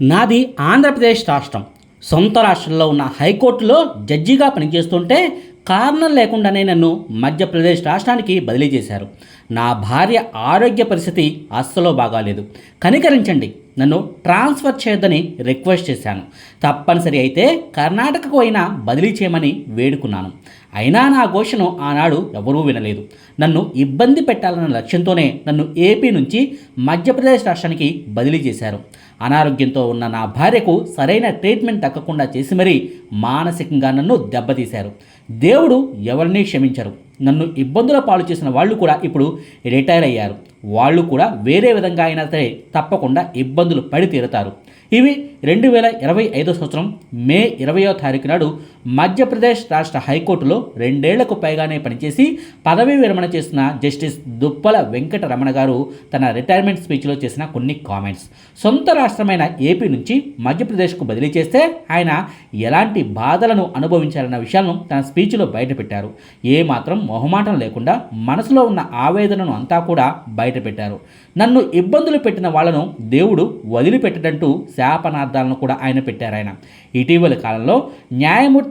నాది ఆంధ్రప్రదేశ్ రాష్ట్రం. సొంత రాష్ట్రంలో ఉన్న హైకోర్టులో జడ్జిగా పనిచేస్తుంటే కారణం లేకుండానే నన్ను మధ్యప్రదేశ్ రాష్ట్రానికి బదిలీ చేశారు. నా భార్య ఆరోగ్య పరిస్థితి అస్సలో బాగాలేదు. కనికరించండి నన్ను ట్రాన్స్ఫర్ చేయొద్దని రిక్వెస్ట్ చేశాను. తప్పనిసరి అయితే కర్ణాటకకు అయినా బదిలీ చేయమని వేడుకున్నాను. అయినా నా ఘోషను ఆనాడు ఎవరూ వినలేదు. నన్ను ఇబ్బంది పెట్టాలన్న లక్ష్యంతోనే నన్ను ఏపీ నుంచి మధ్యప్రదేశ్ రాష్ట్రానికి బదిలీ చేశారు. అనారోగ్యంతో ఉన్న నా భార్యకు సరైన ట్రీట్మెంట్ దక్కకుండా చేసి మరీ మానసికంగా నన్ను దెబ్బతీశారు. దేవుడు ఎవరిని క్షమించరు. నన్ను ఇబ్బందుల పాలు చేసిన వాళ్ళు కూడా ఇప్పుడు రిటైర్ అయ్యారు. వాళ్ళు కూడా వేరే విధంగా అయినా సరే తప్పకుండా ఇబ్బందులు పడి తీరుతారు. ఇవి రెండు వేల ఇరవై ఐదో సంవత్సరం మే ఇరవయో తారీఖు నాడు మధ్యప్రదేశ్ రాష్ట్ర హైకోర్టులో రెండేళ్ళకు పైగానే పనిచేసి పదవీ విరమణ చేసిన జస్టిస్ దుప్పల వెంకటరమణ గారు తన రిటైర్మెంట్ స్పీచ్లో చేసిన కొన్ని కామెంట్స్. సొంత రాష్ట్రమైన ఏపీ నుంచి మధ్యప్రదేశ్కు బదిలీ చేస్తే ఆయన ఎలాంటి బాధలను అనుభవించారన్న విషయాలను తన స్పీచ్లో బయటపెట్టారు. ఏమాత్రం మొహమాటం లేకుండా మనసులో ఉన్న ఆవేదనను అంతా కూడా బయటపెట్టారు. నన్ను ఇబ్బందులు పెట్టిన వాళ్ళను దేవుడు వదిలిపెట్టడంటూ శాపనార్థాలను కూడా ఆయన పెట్టారు ఆయన ఇటీవలి కాలంలో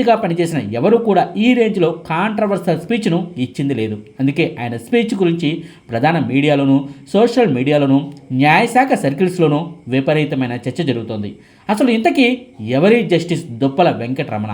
న్యాయమూర్తిగా పనిచేసిన ఎవరు కూడా ఈ రేంజ్లో కాంట్రవర్సల్ స్పీచ్ను ఇచ్చింది లేదు. అందుకే ఆయన స్పీచ్ గురించి ప్రధాన మీడియాలోను సోషల్ మీడియాలోను న్యాయశాఖ సర్కిల్స్లోనూ విపరీతమైన చర్చ జరుగుతోంది. అసలు ఇంతకీ ఎవరి జస్టిస్ దుప్పల వెంకటరమణ?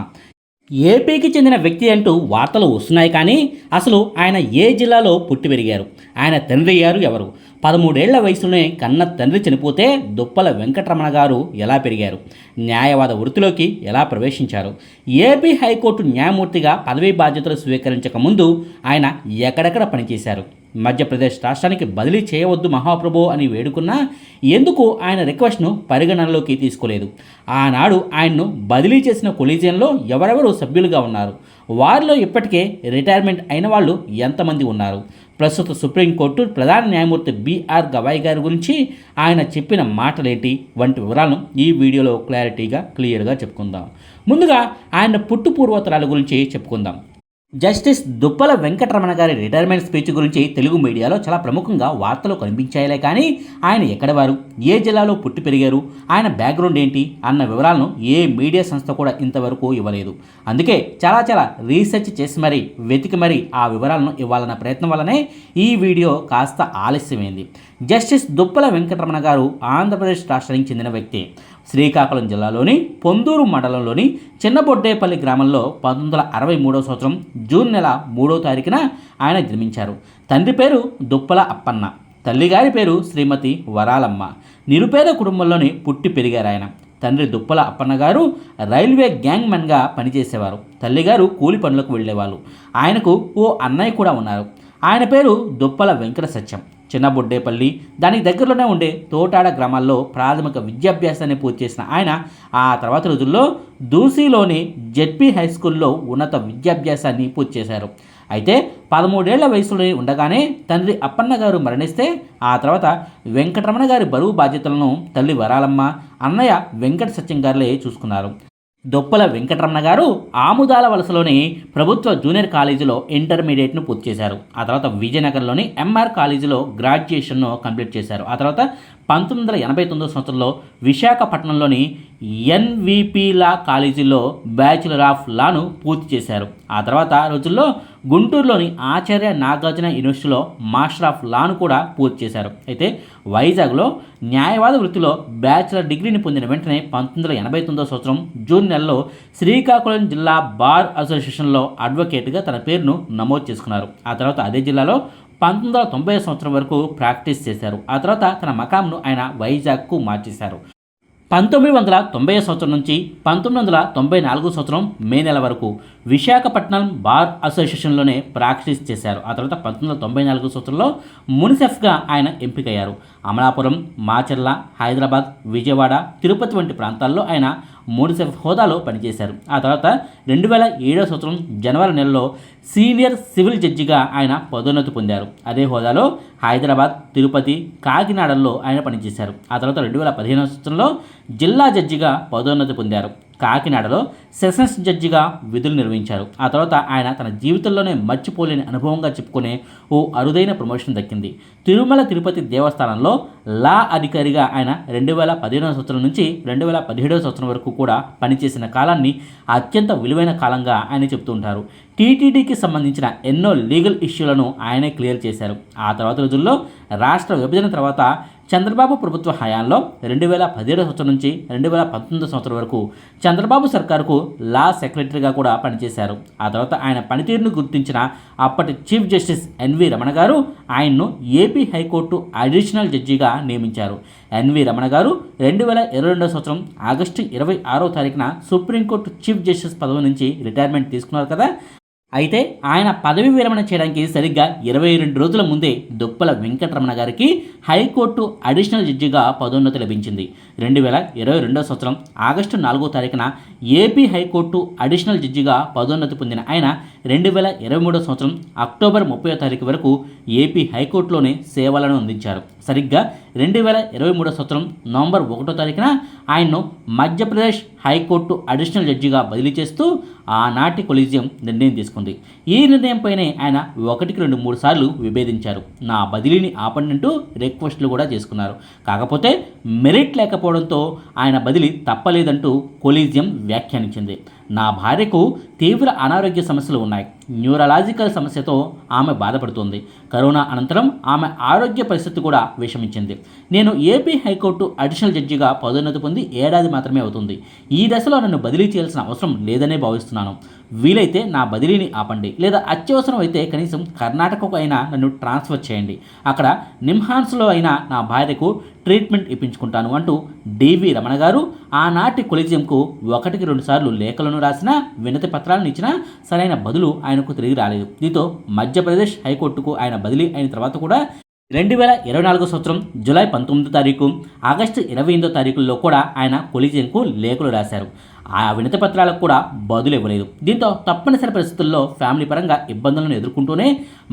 ఏపీకి చెందిన వ్యక్తి అంటూ వార్తలు వస్తున్నాయి కానీ అసలు ఆయన ఏ జిల్లాలో పుట్టి పెరిగారు? ఆయన తండ్రి గారు ఎవరు? పదమూడేళ్ళ వయసులోనే కన్న తండ్రి చనిపోతే దుప్పల వెంకటరమణ గారు ఎలా పెరిగారు? న్యాయవాద వృత్తిలోకి ఎలా ప్రవేశించారు? ఏపీ హైకోర్టు న్యాయమూర్తిగా పదవీ బాధ్యతలు స్వీకరించక ముందు ఆయన ఎక్కడెక్కడ పనిచేశారు? మధ్యప్రదేశ్ రాష్ట్రానికి బదిలీ చేయవద్దు మహాప్రభు అని వేడుకున్నా ఎందుకు ఆయన రిక్వెస్ట్ను పరిగణనలోకి తీసుకోలేదు. ఆనాడు ఆయన్ను బదిలీ చేసిన కొలీజియన్లో ఎవరెవరు సభ్యులుగా ఉన్నారు? వారిలో ఇప్పటికే రిటైర్మెంట్ అయిన వాళ్ళు ఎంతమంది ఉన్నారు? ప్రస్తుత సుప్రీంకోర్టు ప్రధాన న్యాయమూర్తి బీఆర్ గవాయ్ గారి గురించి ఆయన చెప్పిన మాటలేంటి? వంటి వివరాలను ఈ వీడియోలో క్లారిటీగా క్లియర్గా చెప్పుకుందాం. ముందుగా ఆయన పుట్టు పూర్వోత్తరాల గురించి చెప్పుకుందాం. జస్టిస్ దుప్పల వెంకటరమణ గారి రిటైర్మెంట్ స్పీచ్ గురించి తెలుగు మీడియాలో చాలా ప్రముఖంగా వార్తలు కనిపించాయిలే కానీ ఆయన ఎక్కడ వారు? ఏ జిల్లాలో పుట్టి పెరిగారు? ఆయన బ్యాక్గ్రౌండ్ ఏంటి? అన్న వివరాలను ఏ మీడియా సంస్థ కూడా ఇంతవరకు ఇవ్వలేదు. అందుకే చాలా చాలా రీసెర్చ్ చేసి మరీ వెతికి మరీ ఆ వివరాలను ఇవ్వాలన్న ప్రయత్నం వల్లనే ఈ వీడియో కాస్త ఆలస్యమైంది. జస్టిస్ దుప్పల వెంకటరమణ గారు ఆంధ్రప్రదేశ్ రాష్ట్రానికి చెందిన వ్యక్తి. శ్రీకాకుళం జిల్లాలోని పొందూరు మండలంలోని చిన్నబొడ్డేపల్లి గ్రామంలో పంతొమ్మిది వందల అరవై మూడవ సంవత్సరం జూన్ నెల మూడవ తారీఖున ఆయన జన్మించారు. తండ్రి పేరు దుప్పల అప్పన్న. తల్లిగారి పేరు శ్రీమతి వరాలమ్మ. నిరుపేద కుటుంబంలోని పుట్టి పెరిగారు ఆయన. తండ్రి దుప్పల అప్పన్న గారు రైల్వే గ్యాంగ్ మెన్గా పనిచేసేవారు తల్లిగారు కూలి పనులకు వెళ్ళేవాళ్ళు. ఆయనకు ఓ అన్నయ్య కూడా ఉన్నారు. ఆయన పేరు దుప్పల వెంకట సత్యం చిన్నబొడ్డేపల్లి. దానికి దగ్గరలోనే ఉండే తోటాడ గ్రామాల్లో ప్రాథమిక విద్యాభ్యాసాన్ని పూర్తి చేసిన ఆయన ఆ తర్వాత రోజుల్లో దూసీలోని జెడ్పీ హై స్కూల్లో ఉన్నత విద్యాభ్యాసాన్ని పూర్తి చేశారు. అయితే పదమూడేళ్ళ వయసులో ఉండగానే తండ్రి అప్పన్న గారు మరణిస్తే ఆ తర్వాత వెంకటరమణ గారి బరువు బాధ్యతలను తల్లి వరాలమ్మ అన్నయ్య వెంకట సత్యం గారులే చూసుకున్నారు. దొప్పల వెంకటరమణ గారు ఆముదాల వలసలోని ప్రభుత్వ జూనియర్ కాలేజీలో ఇంటర్మీడియట్ను పూర్తి చేశారు. ఆ తర్వాత విజయనగరంలోని ఎంఆర్ కాలేజీలో గ్రాడ్యుయేషన్ను కంప్లీట్ చేశారు. ఆ తర్వాత పంతొమ్మిది వందల ఎనభై తొమ్మిదో సంవత్సరంలో విశాఖపట్నంలోని ఎన్విపి లా కాలేజీలో బ్యాచులర్ ఆఫ్ లాను పూర్తి చేశారు. ఆ తర్వాత రోజుల్లో గుంటూరులోని ఆచార్య నాగార్జున యూనివర్సిటీలో మాస్టర్ ఆఫ్ లాను కూడా పూర్తి చేశారు. అయితే వైజాగ్లో న్యాయవాద వృత్తిలో బ్యాచిలర్ డిగ్రీని పొందిన వెంటనే పంతొమ్మిది వందల ఎనభై తొమ్మిదో సంవత్సరం జూన్ నెలలో శ్రీకాకుళం జిల్లా బార్ అసోసియేషన్లో అడ్వకేట్గా తన పేరును నమోదు చేసుకున్నారు. ఆ తర్వాత అదే జిల్లాలో పంతొమ్మిది వందల తొంభై సంవత్సరం వరకు ప్రాక్టీస్ చేశారు. ఆ తర్వాత తన మకాంను ఆయన వైజాగ్కు మార్చేశారు. పంతొమ్మిది వందల తొంభై సంవత్సరం నుంచి పంతొమ్మిది వందల తొంభై నాలుగు సంవత్సరం మే నెల వరకు విశాఖపట్నం బార్ అసోసియేషన్లోనే ప్రాక్టీస్ చేశారు. ఆ తర్వాత పంతొమ్మిది వందల తొంభై నాలుగు సంవత్సరంలో మునిసెఫ్గా ఆయన ఎంపికయ్యారు. అమలాపురం మాచర్ల హైదరాబాద్ విజయవాడ తిరుపతి వంటి ప్రాంతాల్లో ఆయన మునిసెఫ్ హోదాలో పనిచేశారు. ఆ తర్వాత రెండు వేల ఏడో సంవత్సరం జనవరి నెలలో సీనియర్ సివిల్ జడ్జిగా ఆయన పదోన్నతి పొందారు. అదే హోదాలో హైదరాబాద్ తిరుపతి కాకినాడల్లో ఆయన పనిచేశారు. ఆ తర్వాత రెండు వేల పదిహేను సంవత్సరంలో జిల్లా జడ్జిగా పదోన్నతి పొందారు. కాకినాడలో సెషన్స్ జడ్జిగా విధులు నిర్వహించారు. ఆ తర్వాత ఆయన తన జీవితంలోనే మర్చిపోలేని అనుభవంగా చెప్పుకునే ఓ అరుదైన ప్రమోషన్ దక్కింది. తిరుమల తిరుపతి దేవస్థానంలో లా అధికారిగా ఆయన రెండు వేల పదిహేనవ సంవత్సరం నుంచి రెండు వేల పదిహేడవ సంవత్సరం వరకు కూడా పనిచేసిన కాలాన్ని అత్యంత విలువైన కాలంగా ఆయన చెబుతుంటారు టీటీడీకి సంబంధించిన ఎన్నో లీగల్ ఇష్యూలను ఆయనే క్లియర్ చేశారు. ఆ తర్వాత రోజుల్లో రాష్ట్ర విభజన తర్వాత చంద్రబాబు ప్రభుత్వ హయాంలో రెండు వేల పదిహేడు సంవత్సరం నుంచి రెండు వేల పంతొమ్మిది సంవత్సరం వరకు చంద్రబాబు సర్కారుకు లా సెక్రటరీగా కూడా పనిచేశారు. ఆ తర్వాత ఆయన పనితీరును గుర్తించిన అప్పటి చీఫ్ జస్టిస్ ఎన్వి రమణ గారు ఆయన్ను ఏపీ హైకోర్టు అడిషనల్ జడ్జిగా నియమించారు. ఎన్వి రమణ గారు రెండు వేల ఇరవై రెండవ సంవత్సరం ఆగస్టు ఇరవై ఆరో తారీఖున సుప్రీంకోర్టు చీఫ్ జస్టిస్ పదవి నుంచి రిటైర్మెంట్ తీసుకున్నారు కదా. అయితే ఆయన పదవి విరమణ చేయడానికి సరిగ్గా ఇరవై రెండు రోజుల ముందే దుప్పల వెంకటరమణ గారికి హైకోర్టు అడిషనల్ జడ్జిగా పదోన్నతి లభించింది. రెండు వేల ఇరవై రెండవ సంవత్సరం ఆగస్టు నాలుగో తారీఖున ఏపీ హైకోర్టు అడిషనల్ జడ్జిగా పదోన్నతి పొందిన ఆయన రెండు వేల ఇరవై మూడో సంవత్సరం అక్టోబర్ ముప్పై తారీఖు వరకు ఏపీ హైకోర్టులోనే సేవలను అందించారు. సరిగ్గా రెండు వేల ఇరవై మూడో సంవత్సరం నవంబర్ ఒకటో తారీఖున ఆయన్ను మధ్యప్రదేశ్ హైకోర్టు అడిషనల్ జడ్జిగా బదిలీ చేస్తూ ఆనాటి కొలీజియం నిర్ణయం తీసుకుంది. ఈ నిర్ణయంపైనే ఆయన ఒకటికి రెండు మూడు సార్లు విభేదించారు. నా బదిలీని ఆపండి రిక్వెస్ట్లు కూడా చేసుకున్నారు. కాకపోతే మెరిట్ లేకపోవడంతో ఆయన బదిలీ తప్పలేదంటూ కొలీజియం వ్యాఖ్యానించింది. నా భార్యకు తీవ్ర అనారోగ్య సమస్యలు ఉన్నాయి. న్యూరలాజికల్ సమస్యతో ఆమె బాధపడుతుంది. కరోనా అనంతరం ఆమె ఆరోగ్య పరిస్థితి కూడా విషమించింది. నేను ఏపీ హైకోర్టు అడిషనల్ జడ్జిగా పదోన్నతి పొంది ఏడాది మాత్రమే అవుతుంది. ఈ దశలో నన్ను బదిలీ చేయాల్సిన అవసరం లేదనే భావిస్తున్నాను. వీలైతే నా బదిలీని ఆపండి. లేదా అత్యవసరం అయితే కనీసం కర్ణాటకకు అయినా నన్ను ట్రాన్స్ఫర్ చేయండి. అక్కడ నిమ్హాన్స్లో అయినా నా భార్యకు ట్రీట్మెంట్ ఇప్పించుకుంటాను అంటూ డివి రమణ గారు ఆనాటి కొలిజియంకు ఒకటికి రెండు సార్లు లేఖలను రాసినా వినతి పత్రాలను ఇచ్చినా సరైన బదులు ఆయనకు తిరిగి రాలేదు. దీంతో మధ్యప్రదేశ్ హైకోర్టుకు ఆయన బదిలీ అయిన తర్వాత కూడా రెండు వేల ఇరవై నాలుగో సంవత్సరం జూలై పంతొమ్మిదో తారీఖు ఆగస్టు ఇరవై ఎనిమిదో తారీఖుల్లో కూడా ఆయన కొలిజియంకు లేఖలు రాశారు. ఆ వినతి పత్రాలకు కూడా బదులు ఇవ్వలేదు. దీంతో తప్పనిసరి పరిస్థితుల్లో ఫ్యామిలీ పరంగా ఇబ్బందులను ఎదుర్కొంటూనే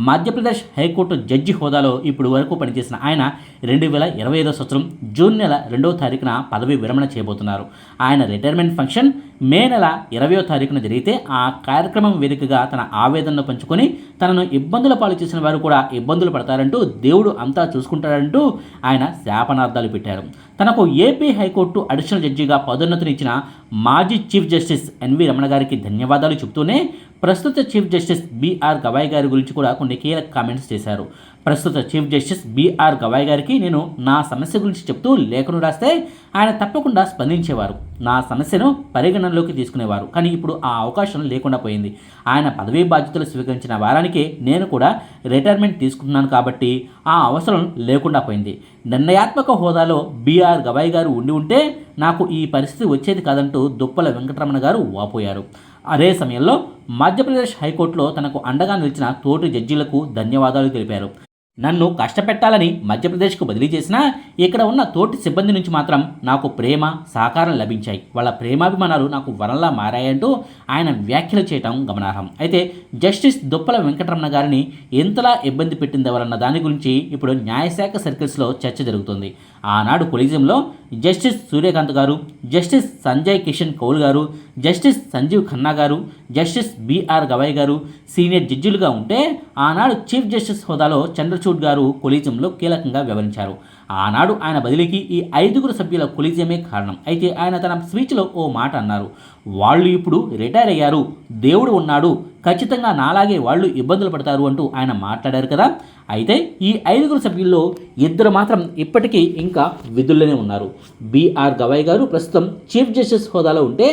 మధ్యప్రదేశ్ హైకోర్టు జడ్జి హోదాలో ఇప్పుడు వరకు పనిచేసిన ఆయన రెండు వేల ఇరవై ఐదో సంవత్సరం జూన్ నెల రెండవ తారీఖున పదవి విరమణ చేయబోతున్నారు. ఆయన రిటైర్మెంట్ ఫంక్షన్ మే నెల ఇరవయో తారీఖున జరిగితే ఆ కార్యక్రమం వేదికగా తన ఆవేదనను పంచుకొని తనను ఇబ్బందుల పాలు చేసిన వారు కూడా ఇబ్బందులు పడతారంటూ దేవుడు అంతా చూసుకుంటాడంటూ ఆయన శాపనార్థాలు పెట్టారు. తనకు ఏపీ హైకోర్టు అడిషనల్ జడ్జిగా పదోన్నతినిచ్చిన మాజీ చీఫ్ జస్టిస్ ఎన్వి రమణ గారికి ధన్యవాదాలు చెబుతూనే ప్రస్తుత చీఫ్ జస్టిస్ బీఆర్ గవాయ్ గారి గురించి కూడా కొన్ని కీలక కామెంట్స్ చేశారు. ప్రస్తుత చీఫ్ జస్టిస్ బీఆర్ గవాయ్ గారికి నేను నా సమస్య గురించి చెప్తూ లేఖను రాస్తే ఆయన తప్పకుండా స్పందించేవారు. నా సమస్యను పరిగణనలోకి తీసుకునేవారు. కానీ ఇప్పుడు ఆ అవకాశం లేకుండా పోయింది. ఆయన పదవీ బాధ్యతలు స్వీకరించిన వారానికే నేను కూడా రిటైర్మెంట్ తీసుకుంటున్నాను కాబట్టి ఆ అవసరం లేకుండా పోయింది. నిర్ణయాత్మక హోదాలో బీఆర్ గవాయ్ గారు ఉండి ఉంటే నాకు ఈ పరిస్థితి వచ్చేది కాదంటూ దుప్పల వెంకటరమణ గారు వాపోయారు. అదే సమయంలో మధ్యప్రదేశ్ హైకోర్టులో తనకు అండగా నిలిచిన తోటి జడ్జీలకు ధన్యవాదాలు తెలిపారు. నన్ను కష్టపెట్టాలని మధ్యప్రదేశ్కు బదిలీ చేసినా ఇక్కడ ఉన్న తోటి సిబ్బంది నుంచి మాత్రం నాకు ప్రేమ సహకారం లభించాయి. వాళ్ళ ప్రేమాభిమానాలు నాకు వరంలా మారాయంటూ ఆయన వ్యాఖ్యలు చేయటం గమనార్హం. అయితే జస్టిస్ దుప్పల వెంకటరమణ గారిని ఎంతలా ఇబ్బంది పెట్టిందెవరన్న దాని గురించి ఇప్పుడు న్యాయశాఖ సర్కిల్స్లో చర్చ జరుగుతుంది. ఆనాడు కొలిజియంలో జస్టిస్ సూర్యకాంత్ గారు జస్టిస్ సంజయ్ కిషన్ కౌల్ గారు జస్టిస్ సంజీవ్ ఖన్నా గారు జస్టిస్ బిఆర్ గవాయ్ గారు సీనియర్ జడ్జిలుగా ఉంటే ఆనాడు చీఫ్ జస్టిస్ హోదాలో చంద్రచూడ్ గారు కొలీజియంలో కీలకంగా వ్యవహరించారు. ఆనాడు ఆయన బదిలీకి ఈ ఐదుగురు సభ్యుల కొలీజియమే కారణం. అయితే ఆయన తన స్పీచ్లో ఓ మాట అన్నారు. వాళ్ళు ఇప్పుడు రిటైర్ అయ్యారు. దేవుడు ఉన్నాడు. ఖచ్చితంగా నాలాగే వాళ్ళు ఇబ్బందులు పడతారు అంటూ ఆయన మాట్లాడారు కదా. అయితే ఈ ఐదుగురు సభ్యుల్లో ఇద్దరు మాత్రం ఇప్పటికీ ఇంకా విధుల్లోనే ఉన్నారు. బీఆర్ గవాయ్ గారు ప్రస్తుతం చీఫ్ జస్టిస్ హోదాలో ఉంటే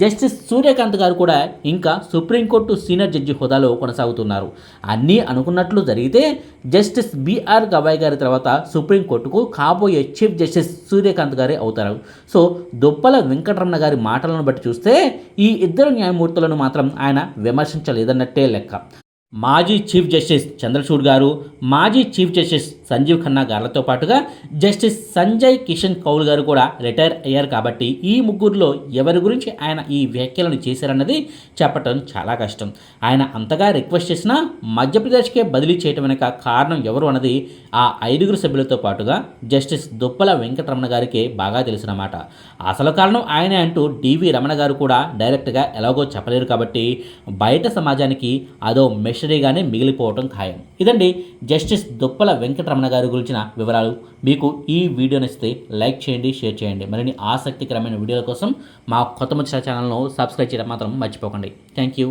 జస్టిస్ సూర్యకాంత్ గారు కూడా ఇంకా సుప్రీంకోర్టు సీనియర్ జడ్జి హోదాలో కొనసాగుతున్నారు. అన్నీ అనుకున్నట్లు జరిగితే జస్టిస్ బీఆర్ గవాయ్ గారి తర్వాత సుప్రీంకోర్టుకు కాబోయే చీఫ్ జస్టిస్ సూర్యకాంత్ గారే అవుతారు. సో దుప్పల వెంకటరమణ గారి మాటలను బట్టి చూస్తే ఈ ఇద్దరు న్యాయమూర్తులను మాత్రం ఆయన విమర్శించలేదన్నట్టే లెక్క. మాజీ చీఫ్ జస్టిస్ చంద్రచూడ్ గారు మాజీ చీఫ్ జస్టిస్ సంజీవ్ ఖన్నా గారులతో పాటుగా జస్టిస్ సంజయ్ కిషన్ కౌల్ గారు కూడా రిటైర్ అయ్యారు కాబట్టి ఈ ముగ్గురులో ఎవరి గురించి ఆయన ఈ వ్యాఖ్యలను చేశారన్నది చెప్పటం చాలా కష్టం. ఆయన అంతగా రిక్వెస్ట్ చేసినా మధ్యప్రదేశ్కే బదిలీ చేయటం వెనుక కారణం ఎవరు అన్నది ఆ ఐదుగురు సభ్యులతో పాటుగా జస్టిస్ దుప్పల వెంకటరమణ గారికి బాగా తెలిసినమాట అసలు కారణం ఆయనే అంటూ డివి రమణ గారు కూడా డైరెక్ట్గా ఎలాగో చెప్పలేరు కాబట్టి బయట సమాజానికి అదో మెషరీగానే మిగిలిపోవటం ఖాయం. ఇదండి జస్టిస్ దుప్పల వెంకటరమణ గారి గురించిన వివరాలు. మీకు ఈ వీడియో నచ్చితే లైక్ చేయండి షేర్ చేయండి. మరిన్ని ఆసక్తికరమైన వీడియోల కోసం మా కొత్త ముచ్చ ఛానల్ను సబ్స్క్రైబ్ చేయడం మాత్రం మర్చిపోకండి. Thank you.